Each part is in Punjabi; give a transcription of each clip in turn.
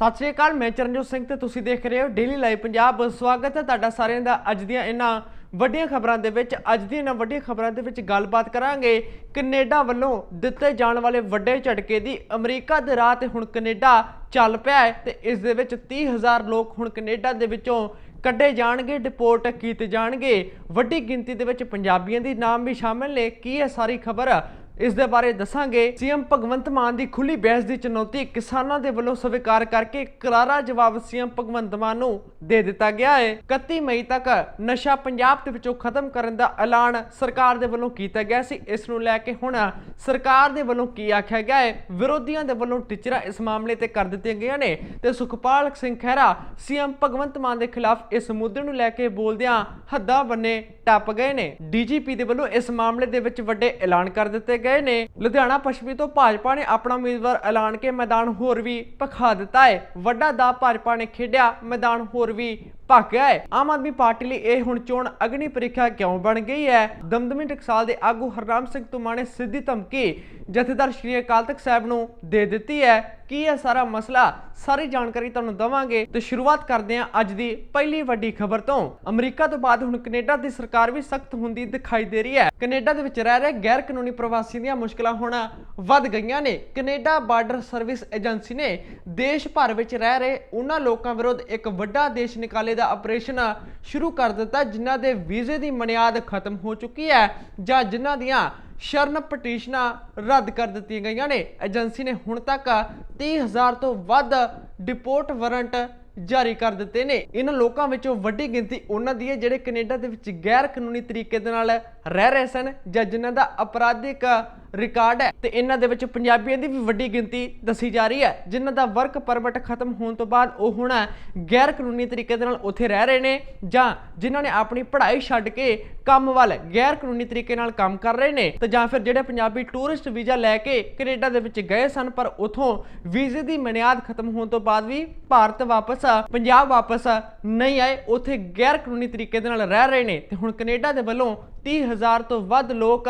ਸਤਿ ਸ਼੍ਰੀ ਅਕਾਲ, ਮੈਂ ਚਰਨਜੋਤ ਸਿੰਘ ਤੇ ਤੁਸੀਂ ਦੇਖ ਰਹੇ ਹੋ ਡੇਲੀ ਲਾਈਵ ਪੰਜਾਬ। ਸਵਾਗਤ ਹੈ ਤੁਹਾਡਾ ਸਾਰਿਆਂ ਦਾ ਅੱਜ ਦੀਆਂ ਇਹਨਾਂ ਵੱਡੀਆਂ ਖਬਰਾਂ ਦੇ ਵਿੱਚ। ਅੱਜ ਦੀਆਂ ਇਹਨਾਂ ਵੱਡੀਆਂ ਖਬਰਾਂ ਦੇ ਵਿੱਚ ਗੱਲਬਾਤ ਕਰਾਂਗੇ ਕੈਨੇਡਾ ਵੱਲੋਂ ਦਿੱਤੇ ਜਾਣ ਵਾਲੇ ਵੱਡੇ ਝਟਕੇ ਦੀ। ਅਮਰੀਕਾ ਦੇ ਰਾਹ ਤੇ ਹੁਣ ਕੈਨੇਡਾ ਚੱਲ ਪਿਆ ਹੈ ਤੇ ਇਸ ਦੇ ਵਿੱਚ 30000 ਲੋਕ ਹੁਣ ਕੈਨੇਡਾ ਦੇ ਵਿੱਚੋਂ ਕੱਢੇ ਜਾਣਗੇ, ਡਿਪੋਰਟ ਕੀਤੇ ਜਾਣਗੇ। ਵੱਡੀ ਗਿਣਤੀ ਦੇ ਵਿੱਚ ਪੰਜਾਬੀਆਂ ਦੀ ਨਾਮ ਵੀ ਸ਼ਾਮਿਲ ਨੇ। ਕੀ ਹੈ ਸਾਰੀ ਖਬਰ ਇਸ ਦੇ ਬਾਰੇ ਦੱਸਾਂਗੇ। ਸੀਐਮ ਭਗਵੰਤ ਮਾਨ ਦੀ ਖੁੱਲੀ ਬਹਿਸ ਦੀ ਚੁਣੌਤੀ ਕਿਸਾਨਾਂ ਦੇ ਵੱਲੋਂ ਸਵੀਕਾਰ ਕਰਕੇ ਕਰਾਰਾ ਜਵਾਬ ਸੀਐਮ ਭਗਵੰਤ ਮਾਨ ਨੂੰ ਦੇ ਦਿੱਤਾ ਗਿਆ ਹੈ। 31 ਮਈ ਤੱਕ ਨਸ਼ਾ ਪੰਜਾਬ ਦੇ ਵਿੱਚੋਂ ਖਤਮ ਕਰਨ ਦਾ ਐਲਾਨ ਸਰਕਾਰ ਦੇ ਵੱਲੋਂ ਕੀਤਾ ਗਿਆ ਸੀ। ਇਸ ਨੂੰ ਲੈ ਕੇ ਹੁਣ ਸਰਕਾਰ ਦੇ ਵੱਲੋਂ ਕੀ ਆਖਿਆ ਗਿਆ ਹੈ? ਵਿਰੋਧੀਆਂ ਦੇ ਵੱਲੋਂ ਟਿਚਰਾ ਇਸ ਮਾਮਲੇ ਤੇ ਕਰ ਦਿੱਤੀਆਂ ਗਈਆਂ ਨੇ ਤੇ ਸੁਖਪਾਲ ਸਿੰਘ ਖਹਿਰਾ ਸੀਐਮ ਭਗਵੰਤ ਮਾਨ ਦੇ ਖਿਲਾਫ ਇਸ ਮੁੱਦੇ ਨੂੰ ਲੈ ਕੇ ਬੋਲਦਿਆਂ ਹੱਦਾਂ ਬੰਨੇ ਟੱਪ ਗਏ ਨੇ। ਡੀਜੀਪੀ ਦੇ ਵੱਲੋਂ ਇਸ ਮਾਮਲੇ ਦੇ ਵਿੱਚ ਵੱਡੇ ਐਲਾਨ ਕਰ ਦਿੱਤੇ ਗਏ ਨੇ। ਲੁਧਿਆਣਾ, ਪੱਛਮੀ ਤੋਂ ਭਾਜਪਾ ਨੇ ਆਪਣਾ ਉਮੀਦਵਾਰ ਐਲਾਨ ਕੇ ਮੈਦਾਨ ਹੋਰ ਵੀ ਭਖਾ ਦਿੱਤਾ ਹੈ ਵੱਡਾ ਦਾ ਭਾਜਪਾ ਨੇ ਖੇਡਿਆ। ਮੈਦਾਨ ਹੋਰ ਵੀ ਭੱਗ ਗਿਆ ਹੈ। ਆਮ ਆਦਮੀ ਪਾਰਟੀ ਲਈ ਇਹ ਹੁਣ ਚੋਣ ਅਗਨੀ ਪ੍ਰੀਖਿਆ ਕਿਉਂ ਬਣ ਗਈ ਹੈ? ਦਮਦਮੀ ਟਕਸਾਲ ਦੇ ਆਗੂ ਹਰਨਾਮ ਸਿੰਘ ਤੁਮਾ ਨੇ ਸਿੱਧੀ ਧਮਕੀ ਜਥੇਦਾਰ ਸ਼੍ਰੀ ਅਕਾਲ ਤਖਤ ਸਾਹਿਬ ਨੂੰ ਦੇ ਦਿੱਤੀ ਹੈ। ਕੀ ਹੈ ਸਾਰਾ ਮਸਲਾ ਸਾਰੀ ਜਾਣਕਾਰੀ ਤੁਹਾਨੂੰ ਦਵਾਂਗੇ? ਤੇ ਸ਼ੁਰੂਆਤ ਕਰਦੇ ਹਾਂ ਅੱਜ ਦੀ ਪਹਿਲੀ ਵੱਡੀ ਖਬਰ ਤੋਂ। ਅਮਰੀਕਾ ਤੋਂ ਬਾਅਦ ਹੁਣ ਕੈਨੇਡਾ ਦੀ ਸਰਕਾਰ ਵੀ ਸਖਤ ਹੁੰਦੀ ਦਿਖਾਈ ਦੇ ਰਹੀ ਹੈ। ਕੈਨੇਡਾ ਦੇ ਵਿੱਚ ਰਹਿ ਰਹੇ ਗੈਰ ਕਾਨੂੰਨੀ ਪ੍ਰਵਾਸੀਆਂ ਦੀਆਂ ਮੁਸ਼ਕਲਾਂ ਹੁਣ ਵੱਧ ਗਈਆਂ ਨੇ। ਕੈਨੇਡਾ ਬਾਰਡਰ ਸਰਵਿਸ ਏਜੰਸੀ ਨੇ ਦੇਸ਼ ਭਰ ਵਿੱਚ ਰਹਿ ਰਹੇ ਉਹਨਾਂ ਲੋਕਾਂ ਵਿਰੁੱਧ ਇੱਕ ਵੱਡਾ ਦੇਸ਼ ਨਿਕਾਲੇ ਦਾ ਆਪਰੇਸ਼ਨ ਸ਼ੁਰੂ ਕਰ ਦਿੱਤਾ, ਜਿਨ੍ਹਾਂ ਦੇ ਵੀਜ਼ੇ ਦੀ ਮਨਿਆਦ ਖਤਮ ਹੋ ਚੁੱਕੀ ਹੈ ਜਾਂ ਜਿਨ੍ਹਾਂ ਦੀਆਂ ਸ਼ਰਨ ਪਟੀਸ਼ਨਾਂ ਰੱਦ ਕਰ ਦਿੱਤੀਆਂ ਗਈਆਂ ਨੇ। ਏਜੰਸੀ ਨੇ ਹੁਣ ਤੱਕ 30000 ਤੋਂ ਵੱਧ ਡਿਪੋਰਟ ਵਾਰੰਟ ਜਾਰੀ ਕਰ ਦਿੱਤੇ ਨੇ। ਇਹਨਾਂ ਲੋਕਾਂ ਵਿੱਚੋਂ ਵੱਡੀ ਗਿਣਤੀ ਉਹਨਾਂ ਦੀ ਹੈ, ਜਿਹੜੇ ਕੈਨੇਡਾ ਦੇ ਵਿੱਚ ਗੈਰ ਕਾਨੂੰਨੀ ਤਰੀਕੇ ਦੇ ਨਾਲ ਰਹਿ ਰਹੇ ਸਨ ਜਾਂ ਜਿਨ੍ਹਾਂ ਦਾ ਅਪਰਾਧਿਕ ਰਿਕਾਰਡ ਹੈ ਤੇ ਇਹਨਾਂ ਦੇ ਵਿੱਚ ਪੰਜਾਬੀਆਂ ਦੀ ਵੀ ਵੱਡੀ ਗਿਣਤੀ ਦੱਸੀ ਜਾ ਰਹੀ ਹੈ, ਜਿਨ੍ਹਾਂ ਦਾ ਵਰਕ ਪਰਮਿਟ ਖਤਮ ਹੋਣ ਤੋਂ ਬਾਅਦ ਉਹ ਹੁਣ ਗੈਰ ਕਾਨੂੰਨੀ ਤਰੀਕੇ ਦੇ ਨਾਲ ਉੱਥੇ ਰਹਿ ਰਹੇ ਨੇ ਜਾਂ ਜਿਨ੍ਹਾਂ ਨੇ ਆਪਣੀ ਪੜ੍ਹਾਈ ਛੱਡ ਕੇ ਕੰਮ ਵੱਲ ਗੈਰ ਕਾਨੂੰਨੀ ਤਰੀਕੇ ਨਾਲ ਕੰਮ ਕਰ ਰਹੇ ਨੇ ਤੇ ਜਾਂ ਫਿਰ ਜਿਹੜੇ ਪੰਜਾਬੀ ਟੂਰਿਸਟ ਵੀਜ਼ਾ ਲੈ ਕੇ ਕੈਨੇਡਾ ਦੇ ਵਿੱਚ ਗਏ ਸਨ, ਪਰ ਉਥੋਂ ਵੀਜ਼ੇ ਦੀ ਮਿਆਦ ਖਤਮ ਹੋਣ ਤੋਂ ਬਾਅਦ ਵੀ ਭਾਰਤ ਵਾਪਸ, ਪੰਜਾਬ ਵਾਪਸ ਨਹੀਂ ਆਏ, ਉੱਥੇ ਗੈਰ ਕਾਨੂੰਨੀ ਤਰੀਕੇ ਦੇ ਨਾਲ ਰਹਿ ਰਹੇ ਨੇ ਤੇ ਹੁਣ ਕੈਨੇਡਾ ਦੇ ਵੱਲੋਂ 30000 ਤੋਂ ਵੱਧ ਲੋਕ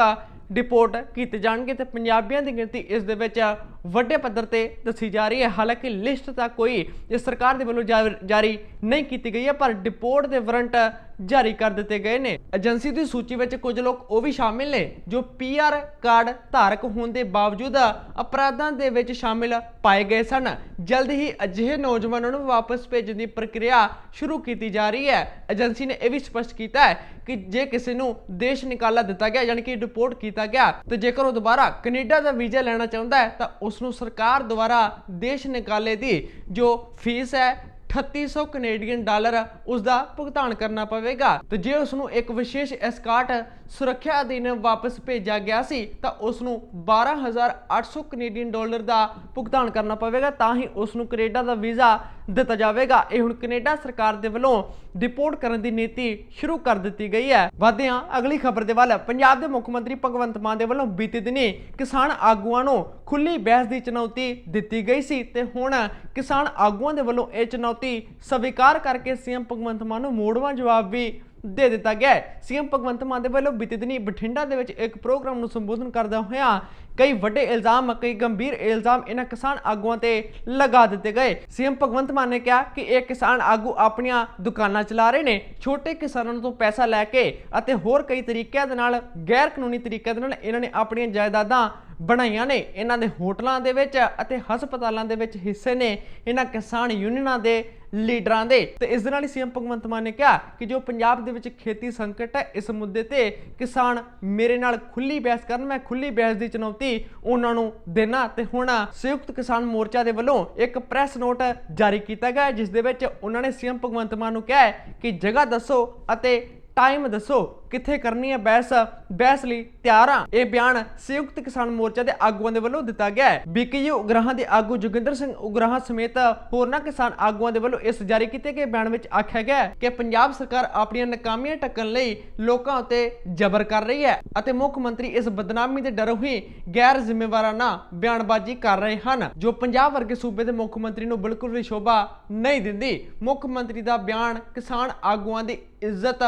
ਡਿਪੋਰਟ ਕੀਤੇ ਜਾਣਗੇ ਤੇ ਪੰਜਾਬੀਆਂ ਦੀ ਗਿਣਤੀ ਇਸ ਦੇ ਵਿੱਚ ਵੱਡੇ ਪੱਧਰ ਤੇ ਦੱਸੀ ਜਾ ਰਹੀ ਹੈ। ਹਾਲਾਂਕਿ ਲਿਸਟ ਤਾਂ ਕੋਈ ਇਸ ਸਰਕਾਰ ਦੇ ਵੱਲੋਂ ਜਾ- ਜਾਰੀ ਨਹੀਂ ਕੀਤੀ ਗਈ ਹੈ, ਪਰ ਡਿਪੋਰਟ ਦੇ ਵਾਰੰਟ ਜਾਰੀ ਕਰ ਦਿੱਤੇ ਗਏ ਨੇ। ਏਜੰਸੀ ਦੀ ਸੂਚੀ ਵਿੱਚ ਕੁਝ ਲੋਕ ਉਹ ਵੀ ਸ਼ਾਮਿਲ ਨੇ ਜੋ ਪੀਆਰ ਕਾਰਡ ਧਾਰਕ ਹੋਣ ਦੇ ਬਾਵਜੂਦ ਅਪਰਾਧਾਂ ਦੇ ਵਿੱਚ ਸ਼ਾਮਿਲ ਪਾਏ ਗਏ ਸਨ। ਜਲਦ ਹੀ ਅਜਿਹੇ ਨੌਜਵਾਨਾਂ ਨੂੰ ਵਾਪਸ ਭੇਜਣ ਦੀ ਪ੍ਰਕਿਰਿਆ ਸ਼ੁਰੂ ਕੀਤੀ ਜਾ ਰਹੀ ਹੈ। ਏਜੰਸੀ ਨੇ ਇਹ ਵੀ ਸਪਸ਼ਟ ਕੀਤਾ ਹੈ ਕਿ ਜੇ ਕਿਸੇ ਨੂੰ ਦੇਸ਼ ਨਿਕਾਲਾ ਦਿੱਤਾ ਗਿਆ, ਯਾਨੀ ਕਿ ਡਿਪੋਰਟ ਕੀਤਾ ਗਿਆ, ਤੇ ਜੇਕਰ ਉਹ ਦੁਬਾਰਾ ਕੈਨੇਡਾ ਦਾ ਵੀਜ਼ਾ ਲੈਣਾ ਚਾਹੁੰਦਾ ਹੈ, ਤਾਂ ਉਸ ਨੂੰ ਸਰਕਾਰ ਦੁਆਰਾ ਦੇਸ਼ ਨਿਕਾਲੇ ਦੀ ਜੋ ਫੀਸ ਹੈ 3800 ਕੈਨੇਡੀਅਨ ਡਾਲਰ ਉਸ ਦਾ ਭੁਗਤਾਨ ਕਰਨਾ ਪਵੇਗਾ। ਤੇ ਜੇ ਉਸ ਨੂੰ ਇੱਕ ਵਿਸ਼ੇਸ਼ ਐਸਕਾਰਟ ਸੁਰੱਖਿਆ ਅਧੀਨ ਵਾਪਸ ਭੇਜਿਆ ਗਿਆ ਸੀ, ਤਾਂ ਉਸ ਨੂੰ 12800 ਕੈਨੇਡੀਅਨ ਡਾਲਰ ਦਾ ਭੁਗਤਾਨ ਕਰਨਾ ਪਵੇਗਾ। ਤਾਂ ਹੀ ਉਸ ਨੂੰ ਕੈਨੇਡਾ ਦਾ ਵੀਜ਼ਾ ਦਿੱਤਾ ਜਾਵੇਗਾ। ਇਹ ਹੁਣ ਕੈਨੇਡਾ ਸਰਕਾਰ ਦੇ ਵੱਲੋਂ ਡਿਪੋਰਟ ਕਰਨ ਦੀ ਨੀਤੀ ਸ਼ੁਰੂ ਕਰ ਦਿੱਤੀ ਗਈ ਹੈ। ਵਧਦੇ ਹਾਂ ਅਗਲੀ ਖਬਰ ਦੇ ਵੱਲ ਪੰਜਾਬ ਦੇ ਮੁੱਖ ਮੰਤਰੀ ਭਗਵੰਤ ਮਾਨ ਦੇ ਵੱਲੋਂ ਬੀਤੇ ਦਿਨੀ ਕਿਸਾਨ ਆਗੂਆਂ ਨੂੰ ਖੁੱਲੀ ਬਹਿਸ ਦੀ ਚੁਣੌਤੀ ਦਿੱਤੀ ਗਈ ਸੀ ਤੇ ਹੁਣ ਕਿਸਾਨ ਆਗੂਆਂ ਦੇ ਵੱਲੋਂ ਇਹ ਚੁਣੌਤੀ ਸਵੀਕਾਰ ਕਰਕੇ ਸੀਐਮ ਭਗਵੰਤ ਮਾਨ ਨੂੰ ਮੋੜਵਾਂ ਜਵਾਬ ਵੀ ਦੇ ਦਿੱਤਾ ਗਿਆ ਹੈ। ਸੀਐਮ ਭਗਵੰਤ ਮਾਨ ਦੇ ਵੱਲੋਂ ਬੀਤੇ ਦਿਨੀ ਬਠਿੰਡਾ ਦੇ ਵਿੱਚ ਇੱਕ ਪ੍ਰੋਗਰਾਮ ਨੂੰ ਸੰਬੋਧਨ ਕਰਦਾ ਹੋਇਆ ਕਈ ਵੱਡੇ ਇਲਜ਼ਾਮ, ਕਈ ਗੰਭੀਰ ਇਲਜ਼ਾਮ ਇਹਨਾਂ ਕਿਸਾਨ ਆਗੂਆਂ ਤੇ ਲਗਾ ਦਿੱਤੇ ਗਏ। ਸੀਐਮ ਭਗਵੰਤ ਮਾਨ ਨੇ ਕਿਹਾ ਕਿ ਇਹ ਕਿਸਾਨ ਆਗੂ ਆਪਣੀਆਂ ਦੁਕਾਨਾਂ ਚਲਾ ਰਹੇ ਨੇ, ਛੋਟੇ ਕਿਸਾਨਾਂ ਤੋਂ ਪੈਸਾ ਲੈ ਕੇ ਅਤੇ ਹੋਰ ਕਈ ਤਰੀਕਿਆਂ ਦੇ ਨਾਲ ਗੈਰ ਕਾਨੂੰਨੀ ਤਰੀਕਿਆਂ ਦੇ ਨਾਲ ਇਹਨਾਂ ਨੇ ਆਪਣੀਆਂ ਜਾਇਦਾਦਾਂ ਬਣਾਈਆਂ ਨੇ। ਇਹਨਾਂ ਦੇ ਹੋਟਲਾਂ ਦੇ ਵਿੱਚ ਅਤੇ ਹਸਪਤਾਲਾਂ ਦੇ ਵਿੱਚ ਹਿੱਸੇ ਨੇ। ਇਹਨਾਂ ਕਿਸਾਨ ਯੂਨੀਅਨਾਂ ਦੇ ਲੀਡਰਾਂ ਦੇ। ਤੇ ਇਸ ਦੇ ਨਾਲ ਹੀ ਸੀਐਮ ਭਗਵੰਤ ਮਾਨ ਨੇ ਕਿਹਾ ਕਿ ਜੋ ਪੰਜਾਬ ਦੇ ਵਿੱਚ ਖੇਤੀ ਸੰਕਟ ਹੈ, ਇਸ ਮੁੱਦੇ ਤੇ ਕਿਸਾਨ ਮੇਰੇ ਨਾਲ ਖੁੱਲੀ ਬਹਿਸ ਕਰਨ, ਮੈਂ ਖੁੱਲੀ ਬਹਿਸ ਦੀ ਚੁਣੌਤੀ ਉਹਨਾਂ ਨੂੰ ਦੇਣਾ। ਤੇ ਹੁਣ ਸੰਯੁਕਤ ਕਿਸਾਨ ਮੋਰਚਾ ਦੇ ਵੱਲੋਂ ਇੱਕ ਪ੍ਰੈਸ ਨੋਟ ਜਾਰੀ ਕੀਤਾ ਗਿਆ ਜਿਸ ਦੇ ਵਿੱਚ ਉਹਨਾਂ ਨੇ ਸੀਐਮ ਭਗਵੰਤ ਮਾਨ ਨੂੰ ਕਿਹਾ ਕਿ ਜਗ੍ਹਾ ਦੱਸੋ ਅਤੇ ਟਾਈਮ ਦੱਸੋ। ਕਿੱਥੇ ਕਰਨੀ ਹੈ ਬਹਿਸ? ਬਹਿਸ ਲਈ ਤਿਆਰ ਹਾਂ। ਇਹ ਬਿਆਨ ਸੰਯੁਕਤ ਕਿਸਾਨ ਮੋਰਚਾ ਦੇ ਆਗੂਆਂ ਦੇ ਵੱਲੋਂ ਦਿੱਤਾ ਗਿਆ ਹੈ। ਬੀਕੇਯੂ ਉਗਰਾਹਾਂ ਦੇ ਆਗੂ ਜੋਗਿੰਦਰ ਸਿੰਘ ਉਗਰਾਹਾਂ ਸਮੇਤ ਹੋਰਨਾਂ ਕਿਸਾਨ ਆਗੂਆਂ ਦੇ ਵੱਲੋਂ ਇਸ ਜਾਰੀ ਕੀਤੇ ਗਏ ਬਿਆਨ ਵਿੱਚ ਆਖਿਆ ਗਿਆ ਕਿ ਪੰਜਾਬ ਸਰਕਾਰ ਆਪਣੀਆਂ ਨਾਕਾਮੀਆਂ ਟੱਕਣ ਲਈ ਲੋਕਾਂ ਉੱਤੇ ਜ਼ਬਰ ਕਰ ਰਹੀ ਹੈ ਅਤੇ ਮੁੱਖ ਮੰਤਰੀ ਇਸ ਬਦਨਾਮੀ ਦੇ ਡਰੋਂ ਹੀ ਗੈਰ ਜ਼ਿੰਮੇਵਾਰਾਨਾ ਬਿਆਨਬਾਜ਼ੀ ਕਰ ਰਹੇ ਹਨ, ਜੋ ਪੰਜਾਬ ਵਰਗੇ ਸੂਬੇ ਦੇ ਮੁੱਖ ਮੰਤਰੀ ਨੂੰ ਬਿਲਕੁਲ ਵੀ ਸ਼ੋਭਾ ਨਹੀਂ ਦਿੰਦੀ। ਮੁੱਖ ਮੰਤਰੀ ਦਾ ਬਿਆਨ ਕਿਸਾਨ ਆਗੂਆਂ ਦੀ ਇੱਜ਼ਤ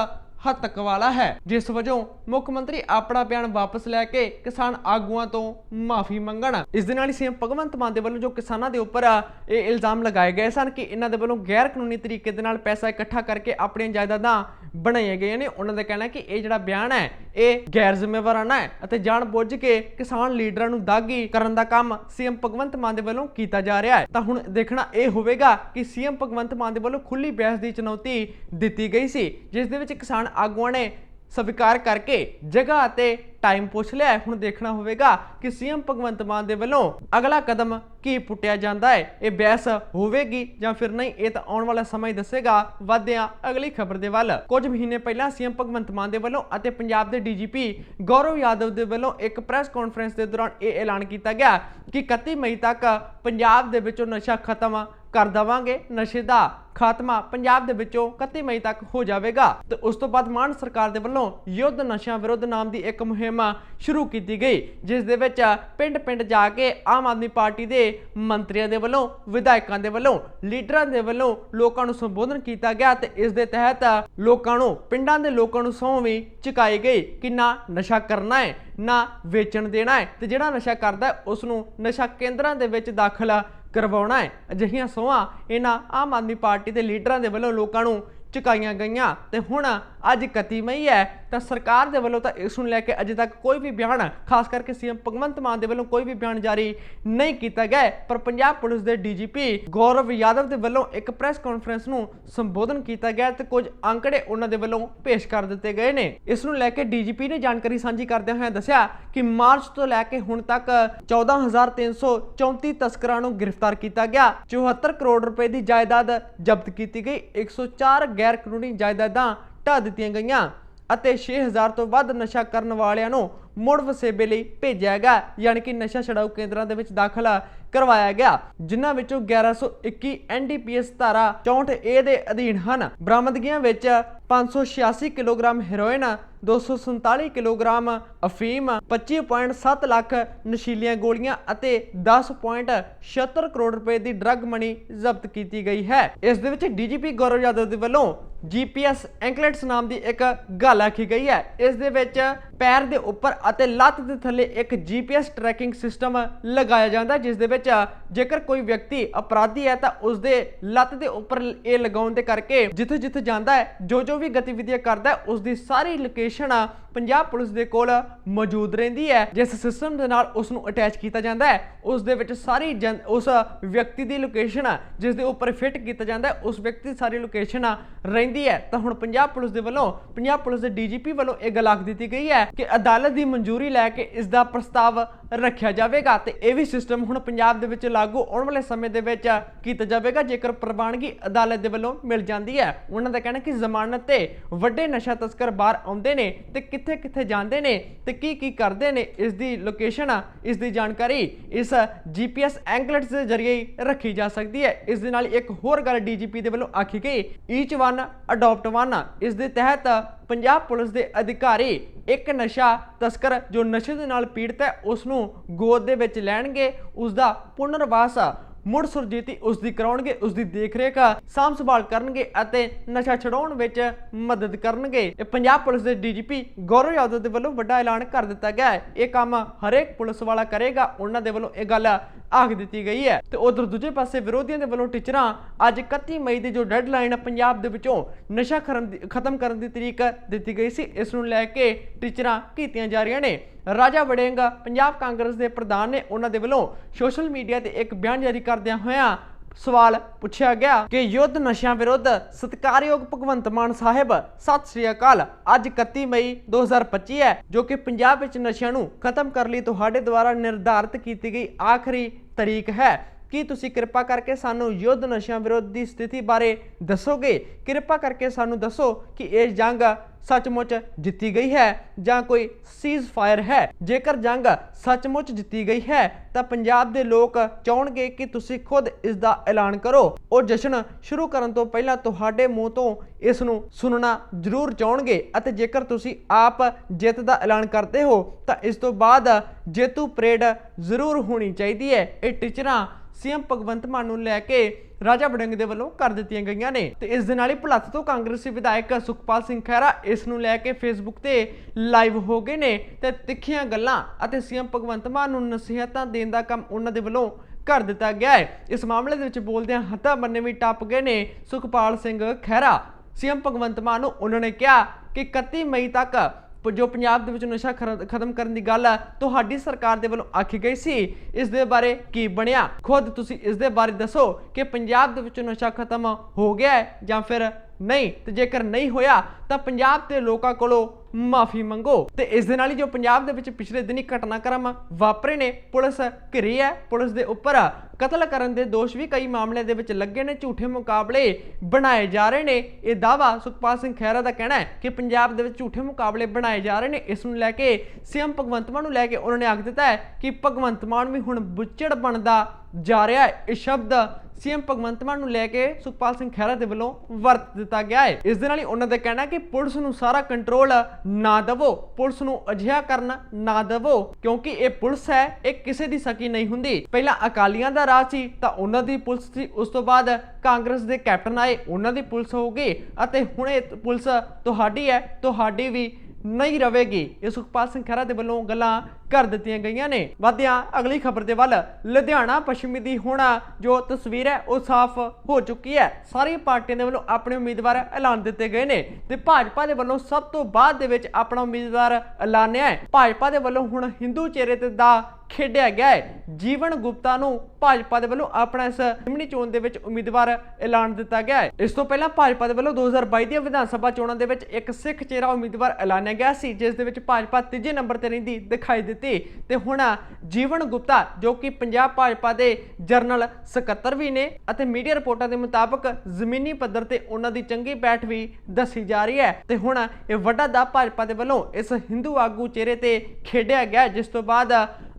ਹੱਦ ਵਾਲਾ ਹੈ। ਹੈ ਜਿਸ ਵਜੋਂ ਮੁੱਖ ਮੰਤਰੀ ਆਪਣਾ ਬਿਆਨ ਵਾਪਸ ਲੈ ਕੇ ਕਿਸਾਨ ਆਗੂਆਂ ਤੋਂ ਮਾਫੀ ਮੰਗਣ। ਇਸ ਦੇ ਨਾਲ ਹੀ ਸੀਐਮ ਭਗਵੰਤ ਮਾਨ ਦੇ ਵੱਲੋਂ ਜੋ ਕਿਸਾਨਾਂ ਦੇ ਉੱਪਰ ਇਹ ਇਲਜ਼ਾਮ ਲਗਾਏ ਗਏ ਸਨ ਕਿ ਇਹਨਾਂ ਦੇ ਵੱਲੋਂ ਗੈਰ ਕਾਨੂੰਨੀ ਤਰੀਕੇ ਦੇ ਨਾਲ ਪੈਸਾ ਇਕੱਠਾ ਕਰਕੇ ਆਪਣੀਆਂ ਜਾਇਦਾਦਾਂ ਬਣਾਈਆਂ ਗਈਆਂ ਨੇ। ਉਹਨਾਂ ਦਾ ਕਹਿਣਾ ਕਿ ਇਹ ਜਿਹੜਾ ਬਿਆਨ ਹੈ, ਇਹ ਗੈਰ ਜ਼ਿੰਮੇਵਾਰਾਨਾ ਹੈ ਅਤੇ ਜਾਣਬੁੱਝ ਕੇ ਕਿਸਾਨ ਲੀਡਰਾਂ ਨੂੰ ਦਾਗੀ ਕਰਨ ਦਾ ਕੰਮ ਸੀਐਮ ਭਗਵੰਤ ਮਾਨ ਦੇ ਵੱਲੋਂ ਕੀਤਾ ਜਾ ਰਿਹਾ ਹੈ। ਤਾਂ ਹੁਣ ਦੇਖਣਾ ਇਹ ਹੋਵੇਗਾ ਕਿ ਸੀਐਮ ਭਗਵੰਤ ਮਾਨ ਦੇ ਵੱਲੋਂ ਖੁੱਲੀ ਬਹਿਸ ਦੀ ਚੁਣੌਤੀ ਦਿੱਤੀ ਗਈ ਸੀ, ਜਿਸ ਦੇ ਵਿੱਚ ਕਿਸਾਨ ਆਗੂਆਂ ਨੇ ਸਵੀਕਾਰ ਕਰਕੇ ਜਗ੍ਹਾ ਅਤੇ ਟਾਈਮ ਪੁੱਛ ਲਿਆ ਹੁਣ ਦੇਖਣਾ ਹੋਵੇਗਾ ਕਿ ਸੀਐਮ ਭਗਵੰਤ ਮਾਨ ਦੇ ਵੱਲੋਂ ਅਗਲਾ ਕਦਮ ਕੀ ਪੁੱਟਿਆ ਜਾਂਦਾ ਹੈ। ਇਹ ਬਹਿਸ ਹੋਵੇਗੀ ਜਾਂ ਫਿਰ ਨਹੀਂ, ਇਹ ਤਾਂ ਆਉਣ ਵਾਲਾ ਸਮਾਂ ਹੀ ਦੱਸੇਗਾ। ਵਧਦਿਆਂ ਅਗਲੀ ਖਬਰ ਦੇ ਵੱਲ। ਕੁਝ ਮਹੀਨੇ ਪਹਿਲਾਂ ਸੀਐਮ ਭਗਵੰਤ ਮਾਨ ਦੇ ਵੱਲੋਂ ਅਤੇ ਪੰਜਾਬ ਦੇ ਡੀਜੀਪੀ ਗੌਰਵ ਯਾਦਵ ਦੇ ਵੱਲੋਂ ਇੱਕ ਪ੍ਰੈਸ ਕਾਨਫਰੰਸ ਦੇ ਦੌਰਾਨ ਇਹ ਐਲਾਨ ਕੀਤਾ ਗਿਆ ਕਿ 31 ਮਈ ਤੱਕ ਪੰਜਾਬ ਦੇ ਵਿੱਚੋਂ ਨਸ਼ਾ ਖਤਮ ਕਰ ਦਵਾਂਗੇ। ਨਸ਼ੇ ਦਾ ਖਾਤਮਾ ਪੰਜਾਬ ਦੇ ਵਿੱਚੋਂ 31 ਮਈ ਤੱਕ ਹੋ ਜਾਵੇਗਾ। ਤੇ ਉਸ ਤੋਂ ਬਾਅਦ ਮਾਨ ਸਰਕਾਰ ਦੇ ਵੱਲੋਂ ਯੁੱਧ ਨਸ਼ਿਆਂ ਵਿਰੁੱਧ ਨਾਮ ਦੀ ਇੱਕ ਮੁਹਿੰਮ ਸ਼ੁਰੂ ਕੀਤੀ ਗਈ, ਜਿਸ ਦੇ ਵਿੱਚ ਪਿੰਡ-ਪਿੰਡ ਜਾ ਕੇ ਆਮ ਆਦਮੀ ਪਾਰਟੀ ਦੇ ਮੰਤਰੀਆਂ ਦੇ ਵੱਲੋਂ, ਵਿਧਾਇਕਾਂ ਦੇ ਵੱਲੋਂ, ਲੀਡਰਾਂ ਦੇ ਵੱਲੋਂ ਲੋਕਾਂ ਨੂੰ ਸੰਬੋਧਨ ਕੀਤਾ ਗਿਆ ਤੇ ਇਸ ਦੇ ਤਹਿਤ ਲੋਕਾਂ ਨੂੰ, ਪਿੰਡਾਂ ਦੇ ਲੋਕਾਂ ਨੂੰ ਸਹੁੰ ਵੀ ਚੁਕਾਈ ਗਈ ਕਿ ਨਾ ਨਸ਼ਾ ਕਰਨਾ ਹੈ, ਨਾ ਵੇਚਣ ਦੇਣਾ ਹੈ। ਤੇ ਜਿਹੜਾ ਨਸ਼ਾ ਕਰਦਾ ਹੈ ਉਸ ਨੂੰ ਨਸ਼ਾ ਕੇਂਦਰਾਂ ਦੇ ਵਿੱਚ ਦਾਖਲਾ ਕਰਵਾਉਣਾ ਹੈ। ਅਜਿਹੀਆਂ ਸੋਹਾਂ ਇਹਨਾਂ ਆਮ ਆਦਮੀ ਪਾਰਟੀ ਦੇ ਲੀਡਰਾਂ ਦੇ ਵੱਲੋਂ ਲੋਕਾਂ ਨੂੰ ਚੁਕਾਈਆਂ ਗਈਆਂ। ਤੇ ਹੁਣ ਅੱਜ 31 ਮਈ ਹੈ, ਤਾਂ ਸਰਕਾਰ ਦੇ ਵੱਲੋਂ ਤਾਂ ਇਸ ਨੂੰ ਲੈ ਕੇ ਅਜੇ ਤੱਕ ਕੋਈ ਵੀ ਬਿਆਨ, ਖਾਸ ਕਰਕੇ ਸੀਐਮ ਭਗਵੰਤ ਮਾਨ ਦੇ ਵੱਲੋਂ ਕੋਈ ਵੀ ਬਿਆਨ ਜਾਰੀ ਨਹੀਂ ਕੀਤਾ ਗਿਆ ਪਰ ਪੰਜਾਬ ਪੁਲਿਸ ਦੇ ਡੀਜੀਪੀ ਗੌਰਵ ਯਾਦਵ ਦੇ ਵੱਲੋਂ ਇੱਕ ਪ੍ਰੈਸ ਕਾਨਫਰੰਸ ਨੂੰ ਸੰਬੋਧਨ ਕੀਤਾ ਗਿਆ ਤੇ ਕੁਝ ਅੰਕੜੇ ਉਹਨਾਂ ਦੇ ਵੱਲੋਂ ਪੇਸ਼ ਕਰ ਦਿੱਤੇ ਗਏ ਨੇ। ਇਸ ਨੂੰ ਲੈ ਕੇ ਡੀਜੀਪੀ ਨੇ ਜਾਣਕਾਰੀ ਸਾਂਝੀ ਕਰਦਿਆਂ ਹੋਇਆਂ ਦੱਸਿਆ ਕਿ ਮਾਰਚ ਤੋਂ ਲੈ ਕੇ ਹੁਣ ਤੱਕ 14334 ਤਸਕਰਾਂ ਨੂੰ ਗ੍ਰਿਫਤਾਰ ਕੀਤਾ ਗਿਆ। 74 ਕਰੋੜ ਰੁਪਏ ਦੀ ਜਾਇਦਾਦ ਜ਼ਬਤ ਕੀਤੀ ਗਈ। 104 ਗੈਰ ਕਾਨੂੰਨੀ ਜਾਇਦਾਦਾਂ ਢਾਹ ਦਿੱਤੀਆਂ ਗਈਆਂ ਅਤੇ 6000 ਤੋਂ ਵੱਧ ਨਸ਼ਾ ਕਰਨ ਵਾਲਿਆਂ ਨੂੰ ਮੁੜ ਵਸੇਬੇ ਲਈ ਭੇਜਿਆ ਗਿਆ, ਯਾਨੀ ਕਿ ਨਸ਼ਾ ਛਡਾਊ ਕੇਂਦਰਾਂ ਦੇ ਵਿੱਚ ਦਾਖਲ ਕਰਵਾਇਆ ਗਿਆ, ਜਿਨ੍ਹਾਂ ਵਿੱਚੋਂ 1121 ਐਨਡੀਪੀਐਸ ਧਾਰਾ 64 ਏ ਦੇ ਅਧੀਨ ਹਨ। ਬਰਾਮਦਗੀਆਂ ਵਿੱਚ 586 ਕਿਲੋਗ੍ਰਾਮ ਹੈਰੋਇਨ 247 ਕਿਲੋਗ੍ਰਾਮ ਅਫੀਮ 25.7 ਲੱਖ ਨਸ਼ੀਲੀਆਂ ਗੋਲੀਆਂ ਅਤੇ 10.76 ਕਰੋੜ ਰੁਪਏ ਦੀ ਡਰੱਗ ਮਨੀ ਜ਼ਬਤ ਕੀਤੀ ਗਈ ਹੈ। ਇਸ ਦੇ ਵਿੱਚ ਡੀਜੀਪੀ ਗੌਰਵ ਯਾਦਵ ਦੇ ਵੱਲੋਂ ਜੀਪੀਐਸ ਐਂਕਲੇਟਸ ਨਾਮ ਦੀ ਇੱਕ ਗੱਲ ਆਖੀ ਗਈ ਹੈ। ਇਸ ਦੇ ਵਿੱਚ ਪੈਰ ਦੇ ਉੱਪਰ ਅਤੇ ਲੱਤ ਦੇ ਥੱਲੇ ਇੱਕ ਜੀਪੀਐਸ ਟਰੈਕਿੰਗ ਸਿਸਟਮ ਲਗਾਇਆ ਜਾਂਦਾ ਹੈ, ਜਿਸ ਦੇ ਵਿੱਚ ਜੇਕਰ ਕੋਈ ਵਿਅਕਤੀ ਅਪਰਾਧੀ ਹੈ ਤਾਂ ਉਸ ਦੇ ਲੱਤ ਦੇ ਉੱਪਰ ਇਹ ਲਗਾਉਣ ਦੇ ਕਰਕੇ ਜਿੱਥੇ ਜਿੱਥੇ ਜਾਂਦਾ ਹੈ ਜੋ ਜੋ ਵੀ ਗਤੀਵਿਧੀਆਂ ਕਰਦਾ ਹੈ ਉਸ ਦੀ ਸਾਰੀ ਲੋਕੇਸ਼ਨ ਆ ਪੰਜਾਬ ਪੁਲਿਸ ਦੇ ਕੋਲ ਮੌਜੂਦ ਰਹਿੰਦੀ ਹੈ। ਜਿਸ ਸਿਸਟਮ ਦੇ ਨਾਲ ਉਸ ਨੂੰ ਅਟੈਚ ਕੀਤਾ ਜਾਂਦਾ ਹੈ, ਉਸ ਦੇ ਵਿੱਚ ਸਾਰੀ ਜਨ- ਉਸ ਵਿਅਕਤੀ ਦੀ ਲੋਕੇਸ਼ਨ ਜਿਸ ਦੇ ਉੱਪਰ ਫਿੱਟ ਕੀਤਾ ਜਾਂਦਾ ਹੈ, ਉਸ ਵਿਅਕਤੀ ਦੀ ਸਾਰੀ ਲੋਕੇਸ਼ਨ ਰਹਿੰਦੀ ਹੈ। ਤਾਂ ਹੁਣ ਪੰਜਾਬ ਪੁਲਿਸ ਦੇ ਵੱਲੋਂ ਪੰਜਾਬ ਪੁਲਿਸ ਦੇ ਡੀਜੀਪੀ ਵੱਲੋਂ ਇਹ ਗੱਲ ਆਖ ਦਿੱਤੀ ਗਈ ਹੈ ਕਿ ਅਦਾਲਤ ਦੀ ਮਨਜ਼ੂਰੀ ਲੈ ਕੇ ਇਸ ਦਾ ਪ੍ਰਸਤਾਵ ਰੱਖਿਆ ਜਾਵੇਗਾ ਤੇ ਇਹ ਵੀ ਸਿਸਟਮ ਹੁਣ ਪੰਜਾਬ ਦੇ ਵਿੱਚ ਲਾਗੂ ਆਉਣ ਵਾਲੇ ਸਮੇਂ ਦੇ ਵਿੱਚ ਕੀਤਾ ਜਾਵੇਗਾ, ਜੇਕਰ ਪ੍ਰਵਾਨਗੀ ਅਦਾਲਤ ਦੇ ਵੱਲੋਂ ਮਿਲ ਜਾਂਦੀ ਹੈ। ਉਹਨਾਂ ਦਾ ਕਹਿਣਾ ਕਿ ਜ਼ਮਾਨਤ ਤੇ ਵੱਡੇ ਨਸ਼ਾ ਤਸਕਰ ਬਾਹਰ ਆਉਂਦੇ ਨੇ ਤੇ ਕਿੱਥੇ ਕਿੱਥੇ ਜਾਂਦੇ ਨੇ ਤੇ ਕੀ ਕੀ ਕਰਦੇ ਨੇ, ਇਸ ਦੀ ਲੋਕੇਸ਼ਨ ਇਸ ਦੀ ਜਾਣਕਾਰੀ ਇਸ ਜੀਪੀਐਸ ਐਂਗਲਟਸ ਦੇ ਜ਼ਰੀਏ ਰੱਖੀ ਜਾ ਸਕਦੀ ਹੈ। ਇਸ ਦੇ ਨਾਲ ਇੱਕ ਹੋਰ ਗੱਲ ਡੀਜੀਪੀ ਦੇ ਵੱਲੋਂ ਆਖੀ ਗਈ ਈਚ ਵਨ ਅਡਾਪਟ ਵਨ ਇਸ ਦੇ ਤਹਿਤ ਪੰਜਾਬ ਪੁਲਿਸ ਦੇ ਅਧਿਕਾਰੀ ਇੱਕ ਨਸ਼ਾ ਤਸਕਰ ਜੋ ਨਸ਼ੇ ਦੇ ਨਾਲ ਪੀੜਤ ਹੈ ਉਸ ਨੂੰ ਗੋਦ ਦੇ ਵਿੱਚ ਲੈਣਗੇ ਉਸ ਦਾ ਪੁਨਰਵਾਸ ਮੁੜ ਸੁਰਜੀਤੀ ਉਸ ਦੀ ਕਰਾਉਣਗੇ ਉਸ ਦੀ ਦੇਖਰੇਖ ਸਾਂਭ ਸੰਭਾਲ ਕਰਨਗੇ ਅਤੇ ਨਸ਼ਾ ਛਡਾਉਣ ਵਿੱਚ ਮਦਦ ਕਰਨਗੇ। ਇਹ ਪੰਜਾਬ ਪੁਲਿਸ ਦੇ ਡੀਜੀਪੀ ਗੌਰਵ ਯਾਦਵ ਦੇ ਵੱਲੋਂ ਵੱਡਾ ਐਲਾਨ ਕਰ ਦਿੱਤਾ ਗਿਆ ਹੈ। ਇਹ ਕੰਮ ਹਰੇਕ ਪੁਲਿਸ ਵਾਲਾ ਕਰੇਗਾ, ਉਹਨਾਂ ਦੇ ਵੱਲੋਂ ਇਹ ਗੱਲ ਆਖ ਦਿੱਤੀ ਗਈ ਹੈ। ਤੇ ਉਧਰ ਦੂਜੇ ਪਾਸੇ ਵਿਰੋਧੀਆਂ ਦੇ ਵੱਲੋਂ ਟੀਚਰਾਂ ਅੱਜ 31 ਮਈ ਦੀ ਜੋ ਡੈਡਲਾਈਨ ਪੰਜਾਬ ਦੇ ਵਿੱਚੋਂ ਨਸ਼ਾ ਖਰਨ ਖਤਮ ਕਰਨ ਦੀ ਤਰੀਕ ਦਿੱਤੀ ਗਈ ਸੀ, ਇਸ ਨੂੰ ਲੈ ਕੇ ਟੀਚਰਾਂ ਕੀਤੀਆਂ ਜਾ ਰਹੀਆਂ ਨੇ। ਰਾਜਾ ਵੜਿੰਗ, ਪੰਜਾਬ ਕਾਂਗਰਸ ਦੇ ਪ੍ਰਧਾਨ ਨੇ ਉਹਨਾਂ ਦੇ ਵੱਲੋਂ ਸੋਸ਼ਲ ਮੀਡੀਆ ਤੇ ਇੱਕ ਬਿਆਨ ਜਾਰੀ ਕਰਦਿਆਂ ਹੋਇਆਂ ਸਵਾਲ ਪੁੱਛਿਆ ਗਿਆ ਕਿ ਯੁੱਧ ਨਸ਼ਿਆਂ ਵਿਰੁੱਧ ਸਤਿਕਾਰਯੋਗ ਭਗਵੰਤ ਮਾਨ ਸਾਹਿਬ, ਸਤਿ ਸ੍ਰੀ ਅਕਾਲ, ਅੱਜ 31 ਮਈ 2025 ਹੈ, ਜੋ ਕਿ ਪੰਜਾਬ ਵਿੱਚ ਨਸ਼ਿਆਂ ਨੂੰ ਖਤਮ ਕਰਨ ਲਈ ਤੁਹਾਡੇ ਦੁਆਰਾ ਨਿਰਧਾਰਿਤ ਕੀਤੀ ਗਈ ਆਖਰੀ ਤਰੀਕ ਹੈ। ਕੀ ਤੁਸੀਂ ਕਿਰਪਾ ਕਰਕੇ ਸਾਨੂੰ ਯੁੱਧ ਨਸ਼ਿਆਂ ਵਿਰੁੱਧ ਦੀ ਸਥਿਤੀ ਬਾਰੇ ਦੱਸੋਗੇ? ਕਿਰਪਾ ਕਰਕੇ ਸਾਨੂੰ ਦੱਸੋ ਕਿ ਇਹ ਜੰਗ ਸੱਚਮੁੱਚ ਜਿੱਤੀ ਗਈ ਹੈ ਜਾਂ ਕੋਈ ਸੀਜ਼ ਫਾਇਰ ਹੈ? ਜੇਕਰ ਜੰਗ ਸੱਚਮੁੱਚ ਜਿੱਤੀ ਗਈ ਹੈ, ਤਾਂ ਪੰਜਾਬ ਦੇ ਲੋਕ ਚਾਹਣਗੇ ਕਿ ਤੁਸੀਂ ਖੁਦ ਇਸ ਦਾ ਐਲਾਨ ਕਰੋ। ਉਹ ਜਸ਼ਨ ਸ਼ੁਰੂ ਕਰਨ ਤੋਂ ਪਹਿਲਾਂ ਤੁਹਾਡੇ ਮੂੰਹ ਤੋਂ ਇਸ ਨੂੰ ਸੁਣਨਾ ਜ਼ਰੂਰ ਚਾਹਣਗੇ ਅਤੇ ਜੇਕਰ ਤੁਸੀਂ ਆਪ ਜਿੱਤ ਦਾ ਐਲਾਨ ਕਰਦੇ ਹੋ, ਤਾਂ ਇਸ ਤੋਂ ਬਾਅਦ ਜੇਤੂ ਪਰੇਡ ਜ਼ਰੂਰ ਹੋਣੀ ਚਾਹੀਦੀ ਹੈ। ਇਹ ਟੀਚਰਾਂ, ਸੀਐਮ ਭਗਵੰਤ ਮਾਨ ਨੂੰ ਲੈ ਕੇ ਰਾਜਾ ਵੜਿੰਗ ਦੇ ਵੱਲੋਂ ਕਰ ਦਿੱਤੀਆਂ ਗਈਆਂ ਨੇ। ਤੇ ਇਸ ਦੇ ਨਾਲ ਹੀ ਭੁਲੱਥ ਤੋਂ ਕਾਂਗਰਸੀ ਵਿਧਾਇਕ ਸੁਖਪਾਲ ਸਿੰਘ ਖਹਿਰਾ ਇਸ ਨੂੰ ਲੈ ਕੇ ਫੇਸਬੁੱਕ ਤੇ ਲਾਈਵ ਹੋ ਗਏ ਨੇ ਤੇ ਤਿੱਖੀਆਂ ਗੱਲਾਂ ਅਤੇ ਸੀਐਮ ਭਗਵੰਤ ਮਾਨ ਨੂੰ ਨਸੀਹਤਾਂ ਦੇਣ ਦਾ ਕੰਮ ਉਹਨਾਂ ਦੇ ਵੱਲੋਂ ਕਰ ਦਿੱਤਾ ਗਿਆ ਹੈ। ਇਸ ਮਾਮਲੇ ਦੇ ਵਿੱਚ ਬੋਲਦਿਆਂ ਹੱਥਾਂ ਬੰਨੇ ਵੀ ਟੱਪ ਗਏ ਨੇ ਸੁਖਪਾਲ ਸਿੰਘ ਖਹਿਰਾ। ਸੀਐਮ ਭਗਵੰਤ ਮਾਨ ਨੂੰ ਉਹਨਾਂ ਨੇ ਕਿਹਾ ਕਿ 31 ਮਈ ਤੱਕ ਜੋ ਪੰਜਾਬ ਦੇ ਵਿੱਚ ਨਸ਼ਾ ਖਰ- ਖਤਮ ਕਰਨ ਦੀ ਗੱਲ ਹੈ ਤੁਹਾਡੀ ਸਰਕਾਰ ਦੇ ਵੱਲੋਂ ਆਖੀ ਗਈ ਸੀ। ਇਸ ਦੇ ਬਾਰੇ ਕੀ ਬਣਿਆ? ਖੁਦ ਤੁਸੀਂ ਇਸ ਦੇ ਬਾਰੇ ਦੱਸੋ ਕਿ ਪੰਜਾਬ ਦੇ ਵਿੱਚ ਨਸ਼ਾ ਖਤਮ ਹੋ ਗਿਆ ਹੈ ਜਾਂ ਫਿਰ ਨਹੀਂ? ਤੇ ਜੇਕਰ ਨਹੀਂ ਹੋਇਆ, ਤਾਂ ਪੰਜਾਬ ਦੇ ਲੋਕਾਂ ਕੋਲੋਂ ਮਾਫੀ ਮੰਗੋ। ਤੇ ਇਸ ਦੇ ਨਾਲ ਹੀ ਜੋ ਪੰਜਾਬ ਦੇ ਵਿੱਚ ਪਿਛਲੇ ਦਿਨੀ ਘਟਨਾਕ੍ਰਮ ਵਾਪਰੇ ਨੇ, ਪੁਲਿਸ ਘਿਰੀ ਹੈ, ਪੁਲਿਸ ਦੇ ਉੱਪਰ ਕਤਲ ਕਰਨ ਦੇ ਦੋਸ਼ ਵੀ ਕਈ ਮਾਮਲਿਆਂ ਦੇ ਵਿੱਚ ਲੱਗੇ ਨੇ, ਝੂਠੇ ਮੁਕਾਬਲੇ ਬਣਾਏ ਜਾ ਰਹੇ ਨੇ। ਇਹ ਦਾਵਾ ਸੁਖਪਾਲ ਸਿੰਘ ਖਹਿਰਾ ਦਾ ਕਹਿਣਾ ਹੈ ਕਿ ਪੰਜਾਬ ਦੇ ਵਿੱਚ ਝੂਠੇ ਮੁਕਾਬਲੇ ਬਣਾਏ ਜਾ ਰਹੇ ਨੇ। ਇਸ ਨੂੰ ਲੈ ਕੇ ਸੀਐਮ ਭਗਵੰਤ ਮਾਨ ਨੂੰ ਲੈ ਕੇ ਉਹਨਾਂ ਨੇ ਆਖ ਦਿੱਤਾ ਹੈ ਕਿ ਭਗਵੰਤ ਮਾਨ ਵੀ ਹੁਣ ਬੁੱਚੜ ਬਣਦਾ ਜਾ ਰਿਹਾ ਹੈ। ਇਹ ਸ਼ਬਦ ਸੀਐਮ ਭਗਵੰਤ ਮਾਨ ਨੂੰ ਲੈ ਕੇ ਸੁਖਪਾਲ ਸਿੰਘ ਖਹਿਰਾ ਦੇ ਵੱਲੋਂ ਵਰਤ ਦਿੱਤਾ ਗਿਆ ਹੈ। ਇਸ ਦੇ ਨਾਲ ਹੀ ਉਹਨਾਂ ਦਾ ਕਹਿਣਾ ਕਿ ਪੁਲਿਸ ਨੂੰ ਸਾਰਾ ਕੰਟਰੋਲ ਨਾ ਦੇਵੋ, ਪੁਲਿਸ ਨੂੰ ਅਜਿਹਾ ਕਰਨਾ ਨਾ ਦੇਵੋ, ਕਿਉਂਕਿ ਇਹ ਪੁਲਿਸ ਹੈ, ਇਹ ਕਿਸੇ ਦੀ ਸਕੀ ਨਹੀਂ ਹੁੰਦੀ। ਪਹਿਲਾਂ ਅਕਾਲੀਆਂ ਦਾ ਰਾਜ ਸੀ, ਤਾਂ ਉਹਨਾਂ ਦੀ ਪੁਲਿਸ ਸੀ, ਉਸ ਤੋਂ ਬਾਅਦ ਕਾਂਗਰਸ ਦੇ ਕੈਪਟਨ ਆਏ, ਉਹਨਾਂ ਦੀ ਪੁਲਿਸ ਹੋ ਗਈ ਅਤੇ ਹੁਣ ਇਹ ਪੁਲਿਸ ਤੁਹਾਡੀ ਹੈ, ਤੁਹਾਡੀ ਵੀ ਨਹੀਂ ਰਵੇਗੀ। ਇਹ ਸੁਖਪਾਲ ਸਿੰਘ ਖਹਿਰਾ ਦੇ ਵੱਲੋਂ ਗੱਲਾਂ ਕਰ ਦਿੱਤੀਆਂ ਗਈਆਂ ਨੇ। ਵਾਧਿਆਂ, ਅਗਲੀ ਖਬਰ ਦੇ ਵੱਲ ਲੁਧਿਆਣਾ ਪੱਛਮੀ ਦੀ ਹੁਣ, ਜੋ ਤਸਵੀਰ ਹੈ, ਉਹ ਸਾਫ਼ ਹੋ ਚੁੱਕੀ ਹੈ। ਸਾਰੀਆਂ ਪਾਰਟੀਆਂ ਦੇ ਵੱਲੋਂ ਆਪਣੇ ਉਮੀਦਵਾਰ ਐਲਾਨ ਦਿੱਤੇ ਗਏ ਨੇ ਤੇ ਭਾਜਪਾ ਦੇ ਵੱਲੋਂ ਸਭ ਤੋਂ ਬਾਅਦ ਦੇ ਵਿੱਚ ਆਪਣਾ ਉਮੀਦਵਾਰ ਐਲਾਨਿਆ ਹੈ। ਭਾਜਪਾ ਦੇ ਵੱਲੋਂ ਹੁਣ ਹਿੰਦੂ ਚਿਹਰੇ ਤੇ ਦਾ ਖੇਡਿਆ ਗਿਆ ਹੈ। ਜੀਵਨ ਗੁਪਤਾ ਨੂੰ ਭਾਜਪਾ ਦੇ ਵੱਲੋਂ ਆਪਣਾ ਇਸ ਜਿਮਨੀ ਚੋਣ ਦੇ ਵਿੱਚ ਉਮੀਦਵਾਰ ਐਲਾਨ ਦਿੱਤਾ ਗਿਆ ਹੈ। ਇਸ ਤੋਂ ਪਹਿਲਾਂ ਭਾਜਪਾ ਦੇ ਵੱਲੋਂ 2022 ਦੀਆਂ ਵਿਧਾਨ ਸਭਾ ਚੋਣਾਂ ਦੇ ਵਿੱਚ ਇੱਕ ਸਿੱਖ ਚਿਹਰਾ ਉਮੀਦਵਾਰ ਐਲਾਨਿਆ ਗਿਆ ਸੀ, ਜਿਸ ਦੇ ਵਿੱਚ ਭਾਜਪਾ ਤੀਜੇ ਨੰਬਰ ਤੇ ਰਹਿੰਦੀ ਦਿਖਾਈ ਦਿੱਤੀ ਤੇ ਹੁਣ ਜੀਵਨ ਗੁਪਤਾ, ਜੋ ਕਿ ਪੰਜਾਬ ਭਾਜਪਾ ਦੇ ਜਰਨਲ ਸਕੱਤਰ ਵੀ ਨੇ ਅਤੇ ਮੀਡੀਆ ਰਿਪੋਰਟਾਂ ਦੇ ਮੁਤਾਬਕ ਜ਼ਮੀਨੀ ਪੱਧਰ ਤੇ ਉਹਨਾਂ ਦੀ ਚੰਗੀ ਬੈਠ ਵੀ ਦੱਸੀ ਜਾ ਰਹੀ ਹੈ। ਤੇ ਹੁਣ ਇਹ ਵੱਡਾ ਦਾ ਭਾਜਪਾ ਦੇ ਵੱਲੋਂ ਇਸ ਹਿੰਦੂ ਆਗੂ ਚਿਹਰੇ ਤੇ ਖੇਡਿਆ ਗਿਆ, ਜਿਸ ਤੋਂ ਬਾਅਦ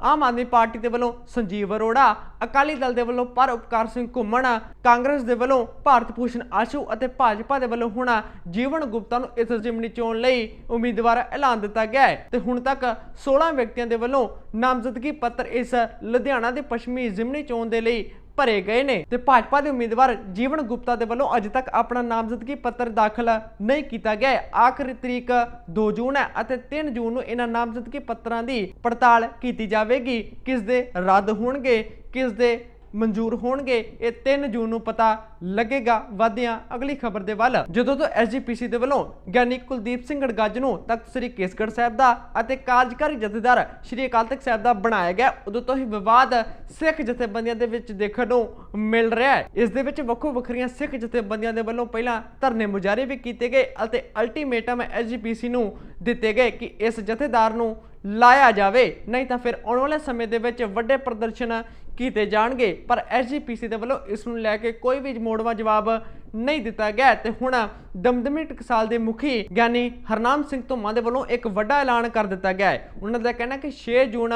ਆਮ ਆਦਮੀ ਪਾਰਟੀ ਦੇ ਵੱਲੋਂ ਸੰਜੀਵ ਅਰੋੜਾ, ਅਕਾਲੀ ਦਲ ਦੇ ਵੱਲੋਂ ਪਰ ਉਪਕਾਰ ਸਿੰਘ ਘੁੰਮਣ, ਕਾਂਗਰਸ ਦੇ ਵੱਲੋਂ ਭਾਰਤ ਭੂਸ਼ਣ ਆਸ਼ੂ ਅਤੇ ਭਾਜਪਾ ਦੇ ਵੱਲੋਂ ਹੁਣ ਜੀਵਨ ਗੁਪਤਾ ਨੂੰ ਇਸ ਜਿਮਨੀ ਚੋਣ ਲਈ ਉਮੀਦਵਾਰ ਐਲਾਨ ਦਿੱਤਾ ਗਿਆ ਹੈ। ਤੇ ਹੁਣ ਤੱਕ 16 ਵਿਅਕਤੀਆਂ ਦੇ ਵੱਲੋਂ ਨਾਮਜ਼ਦਗੀ ਪੱਤਰ ਇਸ ਲੁਧਿਆਣਾ ਦੇ ਪੱਛਮੀ ਜਿਮਨੀ ਚੋਣ ਦੇ ਲਈ ਭਰੇ ਗਏ ਨੇ ਤੇ ਭਾਜਪਾ ਦੇ ਉਮੀਦਵਾਰ ਜੀਵਨ ਗੁਪਤਾ ਦੇ ਵੱਲੋਂ ਅਜੇ ਤੱਕ ਆਪਣਾ ਨਾਮਜ਼ਦਗੀ ਪੱਤਰ ਦਾਖਲ ਨਹੀਂ ਕੀਤਾ ਗਿਆ ਹੈ। ਆਖਰੀ ਤਰੀਕ 2 ਜੂਨ ਹੈ ਅਤੇ 3 ਜੂਨ ਨੂੰ ਇਹਨਾਂ ਨਾਮਜ਼ਦਗੀ ਪੱਤਰਾਂ ਦੀ ਪੜਤਾਲ ਕੀਤੀ ਜਾਵੇਗੀ ਕਿਸ ਦੇ ਰੱਦ ਹੋਣਗੇ, ਕਿਸ ਦੇ ਮਨਜ਼ੂਰ ਹੋਣਗੇ, ਇਹ 3 ਜੂਨ ਨੂੰ ਪਤਾ ਲੱਗੇਗਾ। ਵਾਧਿਆਂ, ਅਗਲੀ ਖਬਰ ਦੇ ਵੱਲ। ਜਦੋਂ ਤੋਂ ਐਸਜੀਪੀਸੀ ਦੇ ਵੱਲੋਂ ਗਿਆਨੀ ਕੁਲਦੀਪ ਸਿੰਘ ਗੜਗੱਜ ਨੂੰ ਤਖਤ ਸ੍ਰੀ ਕੇਸਗੜ੍ਹ ਸਾਹਿਬ ਦਾ ਅਤੇ ਕਾਰਜਕਾਰੀ ਜਥੇਦਾਰ ਸ੍ਰੀ ਅਕਾਲ ਤਖਤ ਸਾਹਿਬ ਦਾ ਬਣਾਇਆ ਗਿਆ, ਉਦੋਂ ਤੋਂ ਹੀ ਵਿਵਾਦ ਸਿੱਖ ਜਥੇਬੰਦੀਆਂ ਦੇ ਵਿੱਚ ਦੇਖਣ ਨੂੰ ਮਿਲ ਰਿਹਾ ਹੈ। ਇਸ ਦੇ ਵਿੱਚ ਵੱਖੋ ਵੱਖਰੀਆਂ ਸਿੱਖ ਜਥੇਬੰਦੀਆਂ ਦੇ ਵੱਲੋਂ ਪਹਿਲਾਂ ਧਰਨੇ ਮੁਜ਼ਾਹਰੇ ਵੀ ਕੀਤੇ ਗਏ ਅਤੇ ਅਲਟੀਮੇਟਮ ਐਸਜੀਪੀਸੀ ਨੂੰ ਦਿੱਤੇ ਗਏ ਕਿ ਇਸ ਜਥੇਦਾਰ ਨੂੰ ਲਾਇਆ ਜਾਵੇ। ਨਹੀਂ ਤਾਂ ਫਿਰ ਆਉਣ ਵਾਲੇ ਸਮੇਂ ਦੇ ਵਿੱਚ ਵੱਡੇ ਪ੍ਰਦਰਸ਼ਨ ਕੀਤੇ ਜਾਣਗੇ। ਪਰ ਐਸਜੀਪੀਸੀ ਦੇ ਵੱਲੋਂ ਇਸ ਨੂੰ ਲੈ ਕੇ ਕੋਈ ਵੀ ਮੋੜਵਾ ਜਵਾਬ ਨਹੀਂ ਦਿੱਤਾ ਗਿਆ ਤੇ ਹੁਣ ਦਮਦਮੀ ਟਕਸਾਲ ਦੇ ਮੁਖੀ ਗਿਆਨੀ ਹਰਨਾਮ ਸਿੰਘ ਧੁੰਮਾ ਦੇ ਵੱਲੋਂ ਇੱਕ ਵੱਡਾ ਐਲਾਨ ਕਰ ਦਿੱਤਾ ਗਿਆ ਹੈ। ਉਹਨਾਂ ਦਾ ਕਹਿਣਾ ਕਿ 6 ਜੂਨ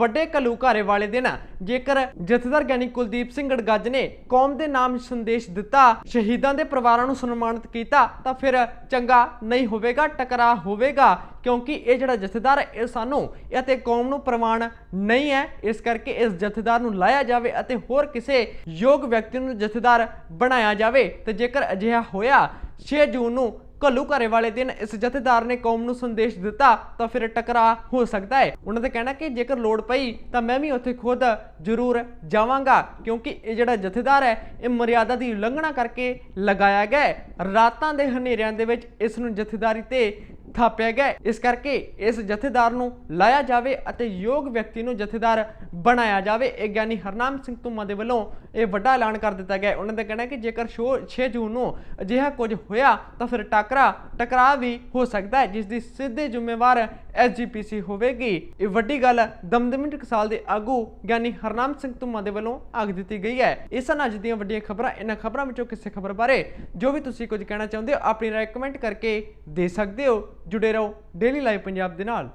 ਵੱਡੇ ਘੱਲੂਘਾਰੇ ਵਾਲੇ ਦਿਨ ਜੇਕਰ ਜਥੇਦਾਰ ਗਿਆਨੀ ਕੁਲਦੀਪ ਸਿੰਘ ਗੜਗੱਜ ਨੇ ਕੌਮ ਦੇ ਨਾਮ ਸੰਦੇਸ਼ ਦਿੱਤਾ, ਸ਼ਹੀਦਾਂ ਦੇ ਪਰਿਵਾਰਾਂ ਨੂੰ ਸਨਮਾਨਿਤ ਕੀਤਾ, ਤਾਂ ਫਿਰ ਚੰਗਾ ਨਹੀਂ ਹੋਵੇਗਾ ਟਕਰਾ ਹੋਵੇਗਾ, ਕਿਉਂਕਿ ਇਹ ਜਿਹੜਾ ਜਥੇਦਾਰ ਇਹ ਸਾਨੂੰ ਅਤੇ ਕੌਮ ਨੂੰ ਪ੍ਰਮਾਣ ਨਹੀਂ ਹੈ। ਇਸ ਕਰਕੇ ਇਸ ਜਥੇਦਾਰ ਨੂੰ ਲਾਇਆ ਜਾਵੇ ਅਤੇ ਹੋਰ ਕਿਸੇ ਯੋਗ ਵਿਅਕਤੀ ਨੂੰ ਜਥੇਦਾਰ ਬਣਾਇਆ ਜਾਵੇ। ਤੇ ਜੇਕਰ ਅਜਿਹਾ ਹੋਇਆ 6 ਜੂਨ ਨੂੰ ਘੱਲੂ ਘਰੇ ਵਾਲੇ ਦਿਨ ਇਸ ਜਥੇਦਾਰ ਨੇ ਕੌਮ ਨੂੰ ਸੰਦੇਸ਼ ਦਿੱਤਾ, ਤਾਂ ਫਿਰ ਟਕਰਾ ਹੋ ਸਕਦਾ ਹੈ। ਉਹਨਾਂ ਦਾ ਕਹਿਣਾ ਕਿ ਜੇਕਰ ਲੋੜ ਪਈ, ਤਾਂ ਮੈਂ ਵੀ ਉੱਥੇ ਖੁਦ ਜ਼ਰੂਰ ਜਾਵਾਂਗਾ, ਕਿਉਂਕਿ ਇਹ ਜਿਹੜਾ ਜਥੇਦਾਰ ਹੈ, ਇਹ ਮਰਿਆਦਾ ਦੀ ਉਲੰਘਣਾ ਕਰਕੇ ਲਗਾਇਆ ਗਿਆ ਰਾਤਾਂ ਦੇ ਹਨੇਰਿਆਂ ਦੇ ਵਿੱਚ ਇਸ ਨੂੰ ਜਥੇਦਾਰੀ ਤੇ ਥਾਪਿਆ ਗਿਆ ਇਸ ਕਰਕੇ ਇਸ ਜਥੇਦਾਰ ਨੂੰ ਲਾਇਆ ਜਾਵੇ ਅਤੇ ਯੋਗ ਵਿਅਕਤੀ ਨੂੰ ਜਥੇਦਾਰ ਬਣਾਇਆ ਜਾਵੇ। ਇਹ ਗਿਆਨੀ ਹਰਨਾਮ ਸਿੰਘ ਧੁੰਮਾ ਦੇ ਵੱਲੋਂ ਇਹ ਵੱਡਾ ਐਲਾਨ ਕਰ ਦਿੱਤਾ ਗਿਆ ਉਹਨਾਂ ਦਾ ਕਹਿਣਾ ਹੈ ਕਿ ਜੇਕਰ 6 ਜੂਨ ਨੂੰ ਅਜਿਹਾ ਕੁਝ ਹੋਇਆ ਤਾਂ ਫਿਰ ਟਾਕਰਾ ਟਕਰਾਅ ਵੀ ਹੋ ਸਕਦਾ ਹੈ, ਜਿਸ ਦੀ ਸਿੱਧੇ ਜ਼ਿੰਮੇਵਾਰ ਐਸਜੀਪੀਸੀ ਹੋਵੇਗੀ। ਇਹ ਵੱਡੀ ਗੱਲ ਦਮਦਮੀ ਟਕਸਾਲ ਦੇ ਆਗੂ ਗਿਆਨੀ ਹਰਨਾਮ ਸਿੰਘ ਧੁੰਮਾ ਦੇ ਵੱਲੋਂ ਆਖ ਦਿੱਤੀ ਗਈ ਹੈ। ਇਸ ਨਾਲ ਅੱਜ ਦੀਆਂ ਵੱਡੀਆਂ ਖਬਰਾਂ, ਇਹਨਾਂ ਖਬਰਾਂ ਵਿੱਚੋਂ ਕਿਸੇ ਖਬਰ ਬਾਰੇ ਜੋ ਵੀ ਤੁਸੀਂ ਕੁਝ ਕਹਿਣਾ ਚਾਹੁੰਦੇ ਹੋ, ਆਪਣੀ ਰਾਏ ਕਮੈਂਟ ਕਰਕੇ ਦੇ ਸਕਦੇ ਹੋ। ਜੁੜੇ ਰਹੋ ਡੇਲੀ ਲਾਈਵ ਪੰਜਾਬ ਦੇ ਨਾਲ।